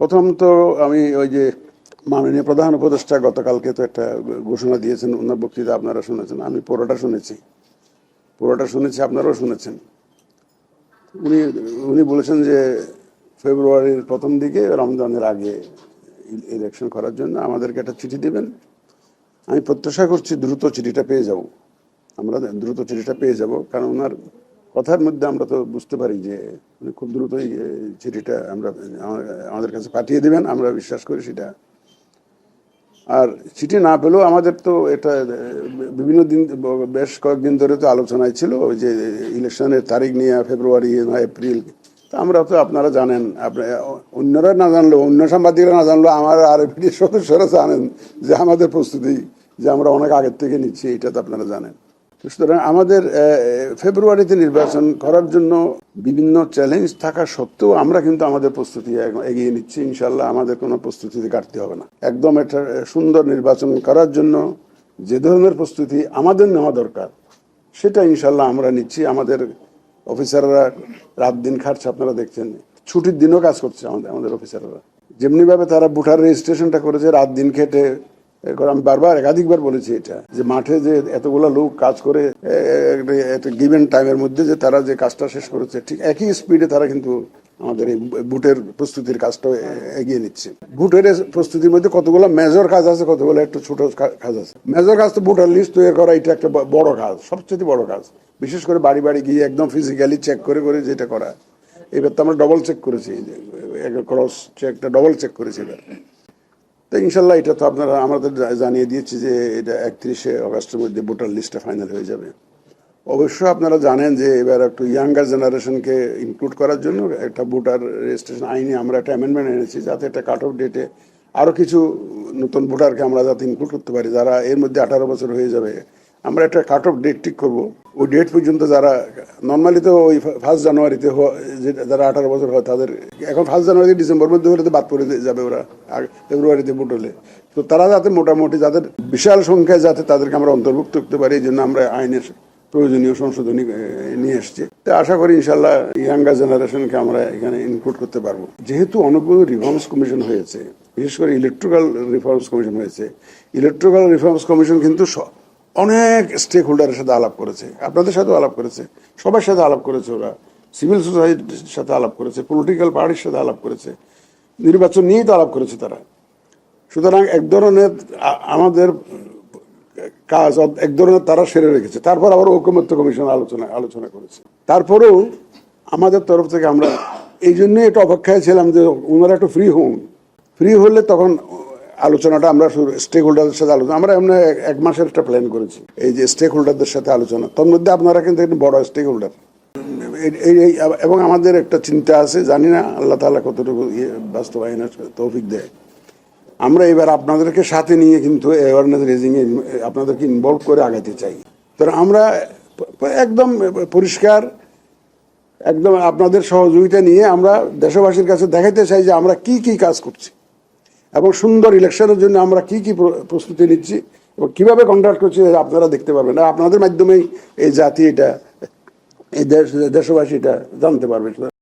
প্রথম তো আমি ওই যে মাননীয় প্রধান উপদেষ্টা গতকালকে তো একটা ঘোষণা দিয়েছেন, ওনার বক্তৃতা আপনারা শুনেছেন, আমি পুরোটা শুনেছি। পুরোটা শুনেছি, আপনারাও শুনেছেন। উনি উনি বলেছেন যে ফেব্রুয়ারির প্রথম দিকে রমজানের আগে ইলেকশন করার জন্য আমাদেরকে একটা চিঠি দেবেন। আমি প্রত্যাশা করছি দ্রুত চিঠিটা পেয়ে যাব। আমরা দ্রুত চিঠিটা পেয়ে যাব, কারণ ওনার কথার মধ্যে আমরা তো বুঝতে পারি যে খুব দ্রুতই চিঠিটা আমরা, আমাদের কাছে পাঠিয়ে দেবেন, আমরা বিশ্বাস করি সেটা। আর চিঠি না পেলেও আমাদের তো এটা বিভিন্ন দিন, বেশ কয়েকদিন ধরে তো আলোচনায় ছিল যে ইলেকশনের তারিখ নিয়ে, ফেব্রুয়ারি না এপ্রিল। তা আমরা তো, আপনারা জানেন অন্যরা না জানলেও, অন্য সাংবাদিকরা না জানলেও আমার আর সদস্যরা জানেন যে আমাদের প্রস্তুতি যে আমরা অনেক আগের থেকে নিচ্ছি, এটা তো আপনারা জানেন। সুতরাং আমাদের ফেব্রুয়ারিতে নির্বাচন করার জন্য বিভিন্ন চ্যালেঞ্জ থাকা সত্ত্বেও আমরা কিন্তু আমাদের প্রস্তুতি এগিয়ে নিচ্ছি। ইনশাল্লাহ আমাদের কোনো প্রস্তুতিতে ঘাটতি হবে না। একদম একটা সুন্দর নির্বাচন করার জন্য যে ধরনের প্রস্তুতি আমাদের নেওয়া দরকার, সেটা ইনশাল্লাহ আমরা নিচ্ছি। আমাদের অফিসাররা রাত দিন খাটছে, আপনারা দেখছেন। ছুটির দিনও কাজ করছে আমাদের আমাদের অফিসাররা। যেমনিভাবে তারা বুটার রেজিস্ট্রেশনটা করেছে, রাত দিন খেটে এরপর আমি বারবার একাধিকবার বলেছি এটা, যে মাঠে যে এতগুলো লোক কাজ করে একটা গিভেন টাইমের মধ্যে যে তারা যে কাজটা শেষ করেছে, ঠিক একই স্পিডে তারা কিন্তু আমাদের এই বুটের প্রস্তুতির কাজটা এগিয়ে নিচ্ছে। বুটের প্রস্তুতির মধ্যে কতগুলো মেজর কাজ আছে, কতগুলো একটু ছোট কাজ আছে। মেজর কাজ তো বুটার লিস্ট তৈরি করা, এটা একটা বড় কাজ, সবচেয়ে বড় কাজ। বিশেষ করে বাড়ি বাড়ি গিয়ে একদম ফিজিক্যালি চেক করে করে যেটা করা। এবার তো আমরা ডবল চেক করেছি ক্রস চেকটা ডবল চেক করেছি এবার। তো ইনশাল্লাহ এটা তো আপনারা, আমাদের জানিয়ে দিয়েছি যে এটা একত্রিশে অগাস্টের মধ্যে ভোটার লিস্টটা ফাইনাল হয়ে যাবে। অবশ্য আপনারা জানেন যে এবার একটু ইয়াঙ্গার জেনারেশনকে ইনক্লুড করার জন্য একটা ভোটার রেজিস্ট্রেশন আইনে আমরা একটা অ্যামেন্ডমেন্ট এনেছি, যাতে একটা কাট অফ ডেটে আরও কিছু নতুন ভোটারকে আমরা যাতে ইনক্লুড করতে পারি, যারা এর মধ্যে আঠারো বছর হয়ে যাবে। আমরা একটা কাট অফ ডেট ঠিক করব। ওই ডেট পর্যন্ত যারা নর্মালি তো ওই ফার্স্ট জানুয়ারিতে যারা আঠারো বছর হয়, তাদের, এখন ফার্স্ট জানুয়ারি ডিসেম্বর মধ্যে হলে তো বাদ পড়ে যাবে ওরা ফেব্রুয়ারিতে ভোট হলে। তো তারা যাতে মোটামুটি যাদের বিশাল সংখ্যায় যাতে তাদেরকে আমরা অন্তর্ভুক্ত করতে পারি, এই জন্য আমরা আইনের প্রয়োজনীয় সংশোধনী নিয়ে এসছি। তো আশা করি ইনশাল্লাহ ইয়াঙ্গার জেনারেশনকে আমরা এখানে ইনক্লুড করতে পারব। যেহেতু অনেকগুলো রিফর্মস কমিশন হয়েছে, বিশেষ করে ইলেকট্রিক্যাল রিফর্মস কমিশন হয়েছে। ইলেকট্রিক্যাল রিফর্মস কমিশন কিন্তু অনেক স্টেক হোল্ডারের সাথে আলাপ করেছে, আপনাদের সাথেও আলাপ করেছে, সবার সাথে আলাপ করেছে ওরা সিভিল সোসাইটির সাথে আলাপ করেছে পলিটিক্যাল পার্টির সাথে আলাপ করেছে, নির্বাচন নিয়েই তো আলাপ করেছে তারা। সুতরাং এক ধরনের আমাদের কাজ এক ধরনের তারা সেরে রেখেছে। তারপর আবার ঐকমত্য কমিশন আলোচনা আলোচনা করেছে। তারপরেও আমাদের তরফ থেকে আমরা, এই জন্যই এটা অপেক্ষায় ছিলাম যে ওনারা একটু ফ্রি হন। ফ্রি হলে তখন আলোচনাটা আমরা স্টেক হোল্ডারদের সাথে আলোচনা আমরা এমনি এক- মাসের একটা প্ল্যান করেছি। এই যে স্টেক হোল্ডারদের সাথে আলোচনা। তার মধ্যে আপনারা কিন্তু একটু বড় স্টেক হোল্ডার এবং আমাদের একটা চিন্তা আছে, জানি না আল্লাহ তাআলা কতটুকু ইয়ে বাস্তবায়নের তৌফিক দেয়। আমরা এবার আপনাদেরকে সাথে নিয়ে কিন্তু অ্যাওয়ারনেস রেজিংয়ে আপনাদেরকে ইনভলভ করে আগাইতে চাই। তো আমরা একদম পরিষ্কার, একদম আপনাদের সহযোগিতা নিয়ে আমরা দেশবাসীর কাছে দেখাইতে চাই যে আমরা কি কি কাজ করছি। এবং সুন্দর ইলেকশনের জন্য আমরা কি কি প্র- প্রস্তুতি নিচ্ছি এবং কীভাবে কন্ডাক্ট করছি আপনারা দেখতে পারবেন। আপনাদের মাধ্যমেই এই জাতি এটা, এই দেশ, দেশবাসী এটা জানতে পারবে।